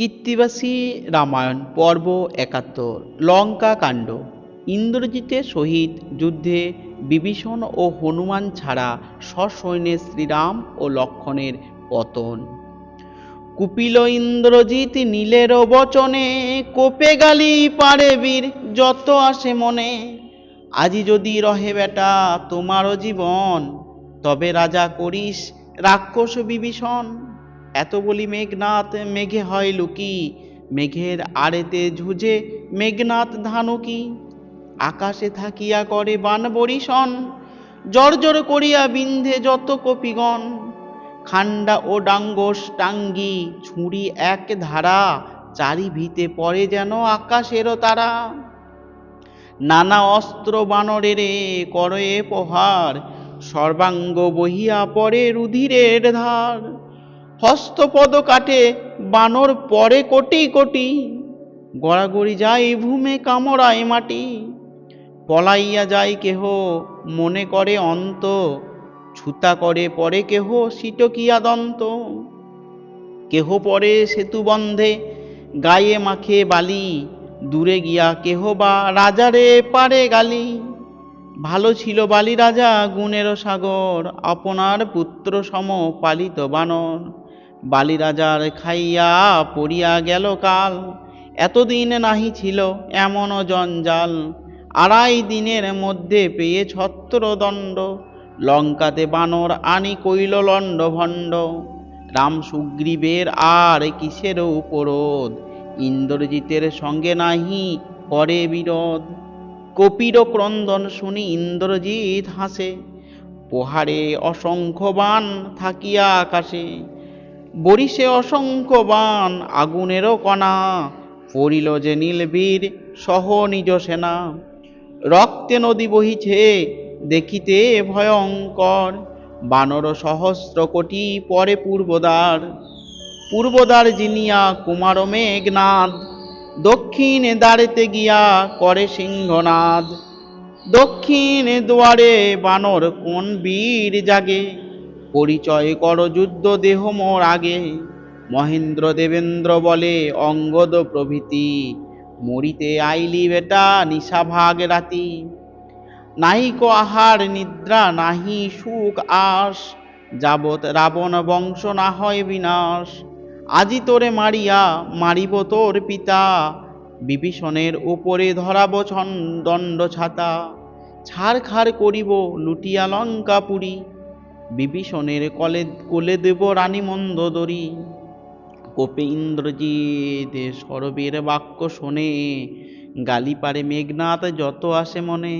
কীর্তিবাসী রামায়ণ, পর্ব একাত্তর, লঙ্কা কাণ্ড। ইন্দ্রজিতের সহিত যুদ্ধে বিভীষণ ও হনুমান ছাড়া সসৈন্যে শ্রীরাম ও লক্ষণের পতন। কুপিল ইন্দ্রজিৎ নীলের বচনে, কোপে গালি পারে বীর, যত আসে মনে। আজি যদি রহে বেটা তোমারও জীবন, তবে রাজা করিস রাক্ষস বিভীষণ। এত বলি মেঘনাথ, মেঘে হয় লুকি। মেঘের আড়েতে ঝুঁজে মেঘনাথ ধানুকি। আকাশে থাকিয়া করে বান বরিশন জর্জর করিয়া বিন্ধে যত কপিগণ। খান্ডা ও ডাঙ্গস টাঙ্গি ছুঁড়ি এক ধারা চারি ভিতে পড়ে যেন আকাশেরও তারা। নানা অস্ত্র বানরেরে করে প্রহার, সর্বাঙ্গ বহিয়া পড়ে রুধিরের ধার। হস্তপদ কাটে বানর পরে কোটি কোটি। গড়াগড়ি যায় ভূমে কামড়ায় মাটি। পলাইয়া যায় কেহ মনে করে অন্ত, ছুতা করে পরে কেহ সিটকিয়া দন্ত। কেহ পরে সেতু বন্ধে গায়ে মাখে বালি, দূরে গিয়া কেহ বা রাজারে পারে গালি। ভালো ছিল বালি রাজা, গুণের সাগর, আপনার পুত্র সম পালিত বানর। বালি রাজার খাইয়া পড়িয়া গেল কাল। এতদিন নাহি ছিল এমন জঞ্জাল। আড়াই দিনের মধ্যে পেয়ে ছত্র দণ্ড লঙ্কাতে বানর আনি কইল লণ্ড ভণ্ড রাম সুগ্রীবের আর কিসের উপরোধ? ইন্দ্রজিতের সঙ্গে নাহি করে বিরোধ? কপির ক্রন্দন শুনি ইন্দ্রজিৎ হাসে, পোহারে অসংখ্য বান থাকিয়া আকাশে বরিশে অসংখ্য বান আগুনেরও কণা। পড়িল যে নীলবীর সহ নিজ সেনা। রক্তে নদী বহিছে, দেখিতে ভয়ঙ্কর। বানর সহস্র কোটি পরে পূর্বদ্বার পূর্বদ্বার জিনিয়া কুমার মেঘনাদ। দক্ষিণে দ্বারেতে গিয়া করে সিংহনাদ। দক্ষিণে দুয়ারে বানর কোন বীর জাগে। পরিচয় কর যুদ্ধ দেহ মোর আগে। মহেন্দ্র দেবেন্দ্র বলে, অঙ্গদ প্রভৃতি, মরিতে আইলি বেটা নিশা ভাগ রাতি। নাহিক আহার নিদ্রা, নাহি সুখ আস যাবৎ রাবণ বংশ না হয় বিনাশ। আজি তোরে মারিয়া, মারিব তোর পিতা। বিভীষণের উপরে ধরাব ছন- দণ্ড ছাতা। ছাড়খাড় করিব লুটিয়া লঙ্কাপুরী বিভীষণের কলে কোলে দেব রানী মন্দোদরী কোপে ইন্দ্রজিৎ সরবের বাক্য শোনে, গালি পারে মেঘনাথ যত আসে মনে।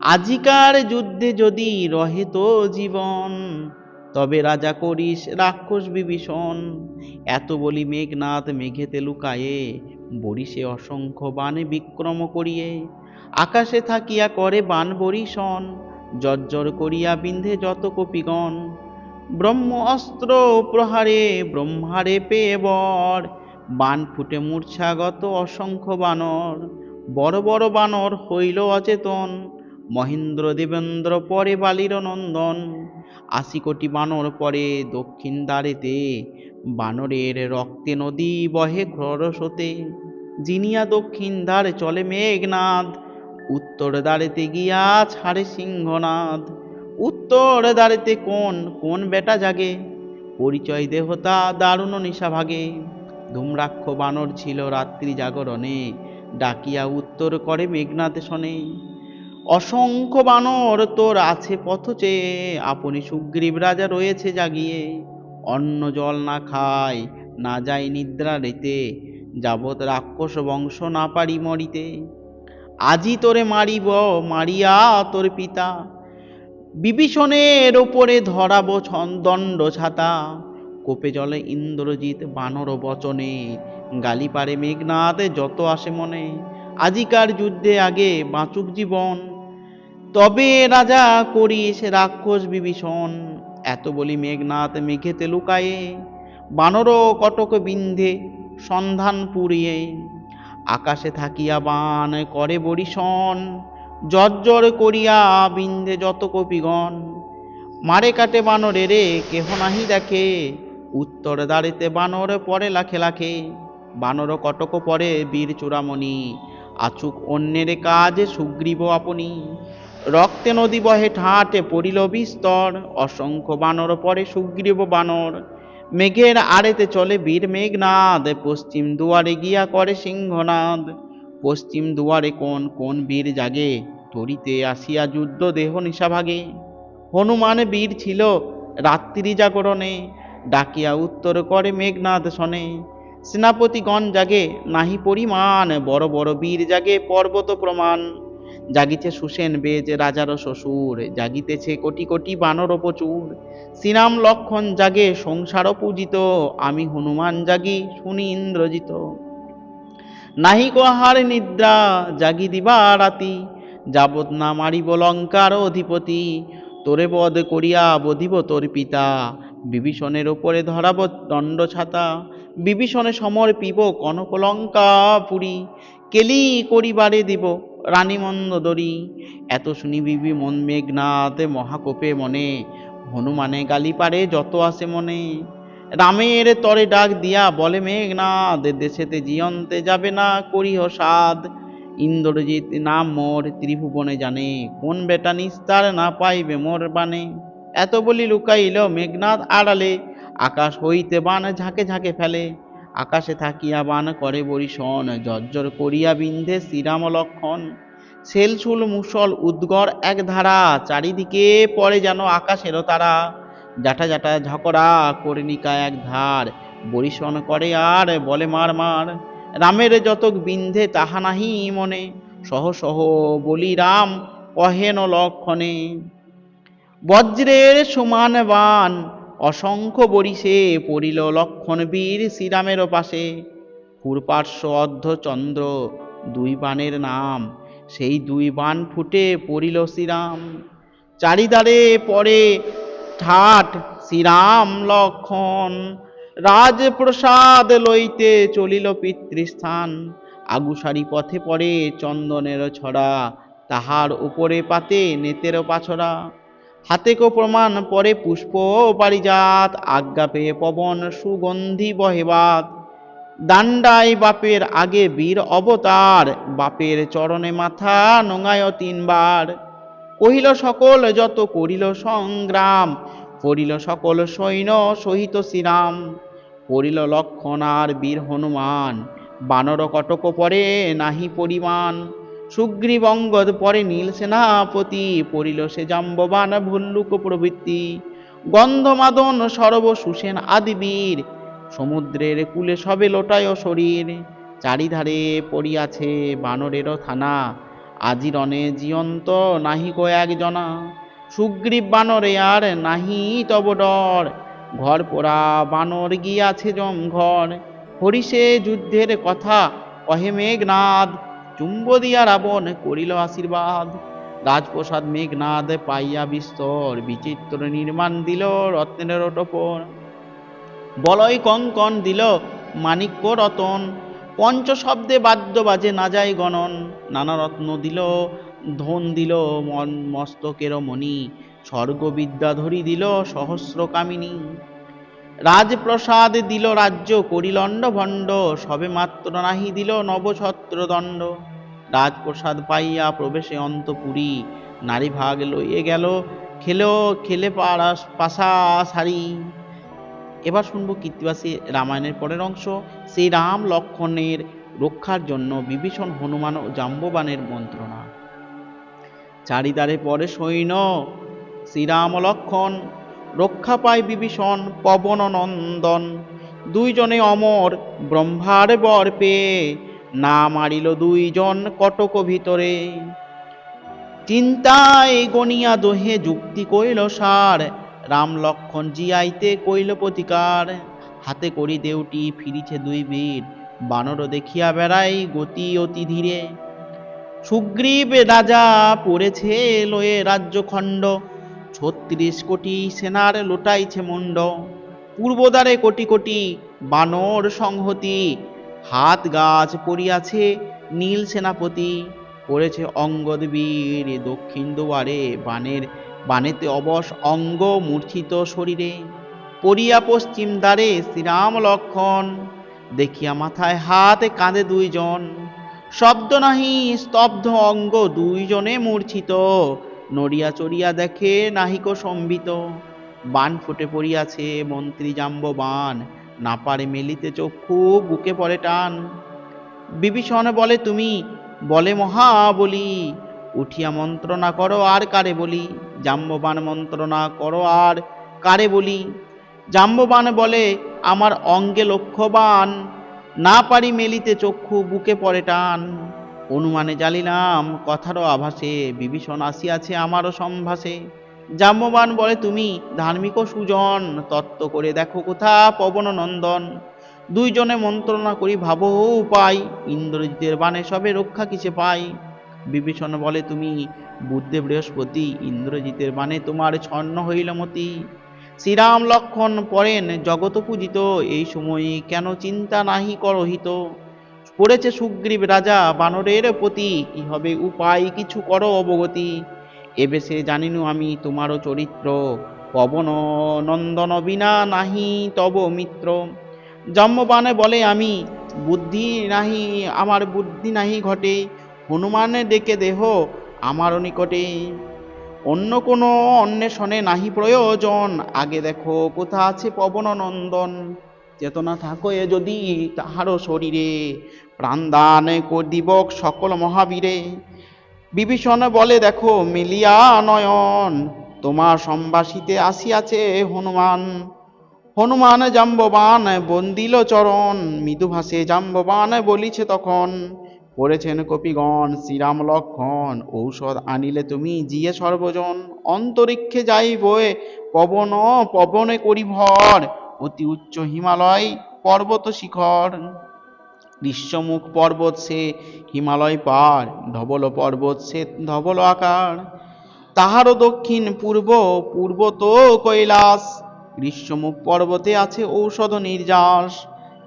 আজিকার যুদ্ধে যদি রহে তো জীবন, তবে রাজা করিস রাক্ষস বিভীষণ। এত বলি মেঘনাথ মেঘেতে লুকায়ে বরিশে অসংখ্য বানে বিক্রম করিয়ে। আকাশে থাকিয়া করে বান বরিশন জর্জর করিয়া বিন্ধে যত কপিগণ। ব্রহ্ম অস্ত্র প্রহারে, ব্রহ্মারে পেয়ে বর। বান ফুটে মূর্ছাগত অসংখ্য বানর। বড় বড় বানর হইল অচেতন। মহেন্দ্র দেবেন্দ্র পরে বালির নন্দন। আশি কোটি বানর পরে দক্ষিণ দ্বারেতে। বানরের রক্তে নদী বহে খরস্রোতে জিনিয়া দক্ষিণ দ্বারে চলে মেঘনাদ উত্তর দ্বারেতে গিয়া ছাড়ে সিংহনাদ। উত্তর দ্বারেতে কোন কোন বেটা জাগে? পরিচয় দেহতা দারুণ নিশা ভাগে। ধূম্রাক্ষ বানর ছিল রাত্রি জাগরণে, ডাকিয়া উত্তর করে মেঘনাথ শোনে। অসংখ্য বানর তোর আছে পথ চেয়ে, আপনি সুগ্রীব রাজা রয়েছে জাগিয়ে। অন্ন জল না খায়, না যায় নিদ্রা রেতে, যাবৎ রাক্ষস বংশ না পারি মরিতে। আজি তোরে মারিব, মারিয়া তোর পিতা। বিভীষণের ওপরে ধরাব দণ্ড ছাতা। কোপে জলে ইন্দ্রজিৎ বানর বচনে, গালি পারে মেঘনাথ যত আসে মনে। আজিকার যুদ্ধে আগে বাঁচুক জীবন, তবে রাজা করিস রাক্ষস বিভীষণ। এত বলি মেঘনাথ মেঘেতে লুকায়ে, বানর কটক বিন্ধে সন্ধান পুরিয়ে আকাশে থাকিয়া বান করে বরিশন, জর্জর করিয়া বিন্দে যত কপিগণ। মারে কাটে বানরে রে, কেহ নাহি দেখে। উত্তর দাঁড়িতে বানর পরে লাখে লাখে। বানর কটক পরে বীর চূড়ামণি। আচুক অন্যের কাজ সুগ্রীব আপনি। রক্তে নদী বহে ঠাটে পড়িল বিস্তর। অসংখ্য বানর পরে সুগ্রীব বানর। মেঘের আড়েতে চলে বীর মেঘনাদ। পশ্চিম দুয়ারে গিয়া করে সিংহনাদ। পশ্চিম দুয়ারে কোন কোন বীর জাগে? তরিতে আসিয়া যুদ্ধ দেহ নিশাভাগে হনুমান বীর ছিল রাত্রি জাগরণে। ডাকিয়া উত্তর করে মেঘনাদ শনে, সেনাপতিগণ জাগে, নাহি পরিমাণ। বড় বড় বীর জাগে, পর্বত প্রমাণ। জাগিছে সুসেন বেজ রাজার শ্বশুর, জাগিতেছে কোটি কোটি বানর প্রচুর। শ্রীরাম লক্ষণ জাগে সংসার পূজিত, আমি হনুমান জাগি, শুনি ইন্দ্রজিত নাহি কহার নিদ্রা, জাগি দিবা রাতি, যাবৎ না মারিব লঙ্কার অধিপতি। তোরে বধ করিয়া বধিব তোর পিতা, বিভীষণের ওপরে ধরাব দণ্ড ছাতা। বিভীষণে সমর্পিব কনক লঙ্কা পুরী, কেলি করিবারে দিব রানী মন্দদরি এত শুনি বিবি মন মেঘনাথ মহাকোপে মনে। হনুমানে গালি পারে, যত আসে মনে। রামের তরে ডাক দিয়া বলে মেঘনাথ দেশেতে জিয়ন্তে যাবে না করিহ সাদ ইন্দ্রজিৎ নাম মোর, ত্রিভুবনে জানে। কোন বেটা নিস্তার না পাইবে মোর বানে এত বলি লুকাইল মেঘনাথ আড়ালে। আকাশ হইতে বান ঝাঁকে ঝাঁকে ফেলে। আকাশে থাকিয়া বান করে বরিশন, জর্জর করিয়া বিন্ধে শ্রীরাম লক্ষণ। সেলসুল মুসল উদ্গর এক ধারা, চারিদিকে পড়ে যেন আকাশেরও তারা। জাটা জাটা ঝকড়া কর্ণিকা এক ধার, বরিশন করে আর বলে মার মার। রামের যতক বিন্ধে তাহা নাহি মনে, সহ সহ বলি রাম, কহেন লক্ষণে। বজ্রের সমান বান অসংখ্য বরিষে পড়িল লক্ষণ বীর শ্রীরামের পাশে। পূর্বার্শ্ব অর্ধ চন্দ্র দুই বানের নাম, সেই দুই বান ফুটে পড়িল শ্রীরাম। চারিদারে পরে ঠাট শ্রীরাম লক্ষণ, রাজপ্রসাদ লইতে চলিল পিতৃস্থান। আগুসারি পথে পড়ে চন্দনের ছড়া, তাহার উপরে পাতে নেতের পাছড়া। হাতে কো প্রমাণ পরে পুষ্প পারিজাত, আজ্ঞা পেয়ে পবন সুগন্ধি বহেবাত। দান্ডাই বাপের আগে বীর অবতার, বাপের চরণে মাথা নোঙায় তিনবার। কহিল, সকল যত করিল সংগ্রাম পড়িল সকল সৈন্য সহিত শ্রীরাম। পড়িল লক্ষণ আর বীর হনুমান, বানর কটক পরে নাহি পরিমাণ। সুগ্রীব অঙ্গদ পরে নীল সেনাপতি পড়িল সে জাম্ববান ভল্লুক প্রবৃত্তি গন্ধমাদন সরব সুসেন আদি বীর সমুদ্রের কুলে সবে লোটায় শরীর। চারিধারে পড়িয়াছে বানরেরও থানা, আজিরণে জিয়ন্ত নাহি কো একজনা সুগ্রীব বানরে আর নাহি তব ডর, ঘর পোড়া বানর গিয়াছে জম ঘর হরিষে যুদ্ধের কথা, কহে মেঘনাদ চুম্ব দিয়া রাবণ করিল আশীর্বাদ। রাজপ্রসাদ মেঘনাদ পাইয়া বিস্তর, বিচিত্র নির্মাণ দিল রত্নের টোপর বলয় কঙ্কন দিল মাণিক্য রতন পঞ্চ শব্দে বাদ্য বাজে না যায় গণন। নানা রত্ন দিল, ধন দিল মন মস্তকের মণি, স্বর্গবিদ্যা ধরি দিল সহস্র কামিনী। রাজপ্রসাদ দিল রাজ্য করিলণ্ড ভণ্ড সবে মাত্র নাহি দিল নবছত্র দণ্ড রাজপ্রসাদ পাইয়া প্রবেশে অন্তপুরী, নারী ভাগ লইয়ে গেল, খেলো, খেলে পাড়া পাশা সারি এবার শুনব কীর্তিবাসী রামায়ণের পরের অংশ। সেই রাম লক্ষণের রক্ষার জন্য বিভীষণ হনুমান ও জাম্ববানের মন্ত্রণা। চারিদারে পরে সৈন্য, শ্রীরাম লক্ষণ রক্ষা পায় বিভীষণ পবন নন্দন দুইজনে অমর, ব্রহ্মার বর পেয়ে না মারিল দুইজন কটক ভিতরে। চিন্তায় গনিয়া দোহে যুক্তি কইল সার, রাম লক্ষণ জিয়াইতে কইল প্রতিকার। হাতে করি দেউটি, ফিরিছে দুই বীর, বানর দেখিয়া বেড়াই গতি অতি ধীরে। সুগ্রীব রাজা পড়েছে লয়ে রাজ্যখণ্ড ছত্রিশ কোটি সেনার লোটাইছে মুন্ড পূর্বদ্বারে কোটি কোটি বানর সংহতি। হাত গাছ পড়িয়াছে নীল সেনাপতি। পড়েছে অঙ্গদ বীর দক্ষিণ দুয়ারে বানের, বানেতে অবশ অঙ্গ মূর্ছিত শরীরে। পড়িয়া পশ্চিম দ্বারে শ্রীরাম লক্ষণ। দেখিয়া মাথায় হাত কাঁধে দুইজন। শব্দ নাহি, স্তব্ধ অঙ্গ দুইজনে মূর্ছিত। নড়িয়া চড়িয়া দেখে নাহিক সম্বিত। বান ফুটে পড়িয়াছে মন্ত্রী জাম্ব বান না পারে মেলিতে চক্ষু, বুকে পড়ে টান। বিভীষণ বলে, তুমি বলে মহা বলি, উঠিয়া মন্ত্রণা করো আর কারে বলি, জাম্ববান মন্ত্রণা করো আর কারে বলি? জাম্ববান বলে, আমার অঙ্গে লক্ষ্যবান, না পারি মেলিতে চক্ষু, বুকে পড়ে টান। অনুমানে জালিলাম কথারও আভাসে বিভীষণ আসিয়াছে আমারও সম্ভাসে। জাম্ববান বলে তুমি, ধার্মিক সুজন, তত্ত্ব করে দেখো কোথা পবন নন্দন দুইজনে মন্ত্রণা করি, ভাবো উপায়, ইন্দ্রজিতের বাণে সবে রক্ষা কিসে পাই। বিভীষণ বলে তুমি, বুদ্ধে বৃহস্পতি, ইন্দ্রজিতের বাণে তোমার ছন্ন হইল মতি। শ্রীরাম লক্ষণ পড়েন জগত পূজিত, এই সময়ে কেন চিন্তা নাহি করহিত। পড়েছে সুগ্রীব রাজা বানরের প্রতি, কি হবে উপায় কিছু করো অবগতি। এবে সে জানিনু আমি তোমারও চরিত্র, পবন নন্দন বিনা নাহি তব মিত্র। জম্মবানে বলে আমি, বুদ্ধি নাহি, আমার বুদ্ধি নাহি ঘটে, হনুমানে ডেকে দেহ আমারও নিকটে। অন্য কোনো অন্বেষণে নাহি প্রয়োজন, আগে দেখো কোথা আছে পবন নন্দন। চেতনা থাকো এ যদি তাহারও শরীরে প্রাণদান দিবক সকল মহাবীরে। বিভীষণ বলে, দেখো, মিলিয়া নয়ন, তোমার সম্ভাষিতে আসিয়াছে হনুমান। হনুমান জাম্ববান বন্দিল চরণ, মৃদুভাষে জাম্ববান বলিছে তখন। পড়েছেন কপিগণ শ্রীরাম লক্ষণ, ঔষধ আনিলে তুমি জিয়ে সর্বজন। অন্তরিক্ষে যাই বয়ে পবন, পবনে করি ভর অতি উচ্চ হিমালয় পর্বত শিখর। গ্রীষ্মমুখ পর্বত সে হিমালয় পার, ধবল পর্বত সে ধবল আকার। তাহারও দক্ষিণ, পূর্ব পূর্ব তো কৈলাস। গ্রীষ্মমুখ পর্বতে আছে ঔষধ নির্যাস।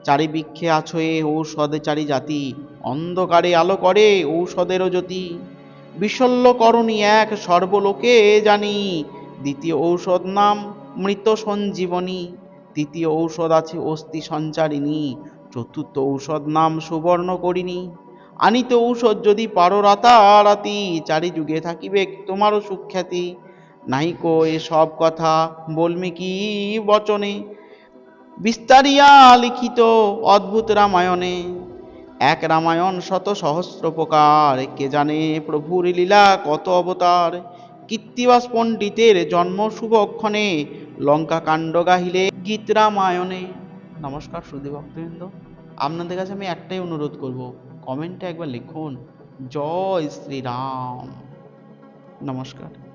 চারিবৃক্ষে আছো এ ঔষধে চারি জাতি, অন্ধকারে আলো করে ঔষধেরও জ্যোতি। বিশল্য করণী এক সর্বলোকে জানি, দ্বিতীয় ঔষধ নাম মৃত সঞ্জীবনী। তৃতীয় ঔষধ আছে অস্থি সঞ্চারিণী। চতুর্থ ঔষধ নাম সুবর্ণ করিনি আনিত ঔষধ যদি পারো রাতারাতি চারি যুগে থাকিবে তোমারও সুখ্যাতি। নাহিকো এসব কথা বলমি কি বচনে? বিস্তারিয়া লিখিত অদ্ভুত রামায়ণে। এক রামায়ণ শত সহস্র প্রকার, কে জানে প্রভুর লীলা কত অবতার। কীর্তিবাস পণ্ডিতের জন্ম শুভক্ষণে লঙ্কা কাণ্ড গাহিলে গীত রামায়ণে নমস্কার সুদী ভক্তবৃন্দ। আপনাদের কাছে আমি একটাই অনুরোধ করব, কমেন্টে একবার লিখুন, জয় শ্রীরাম। নমস্কার।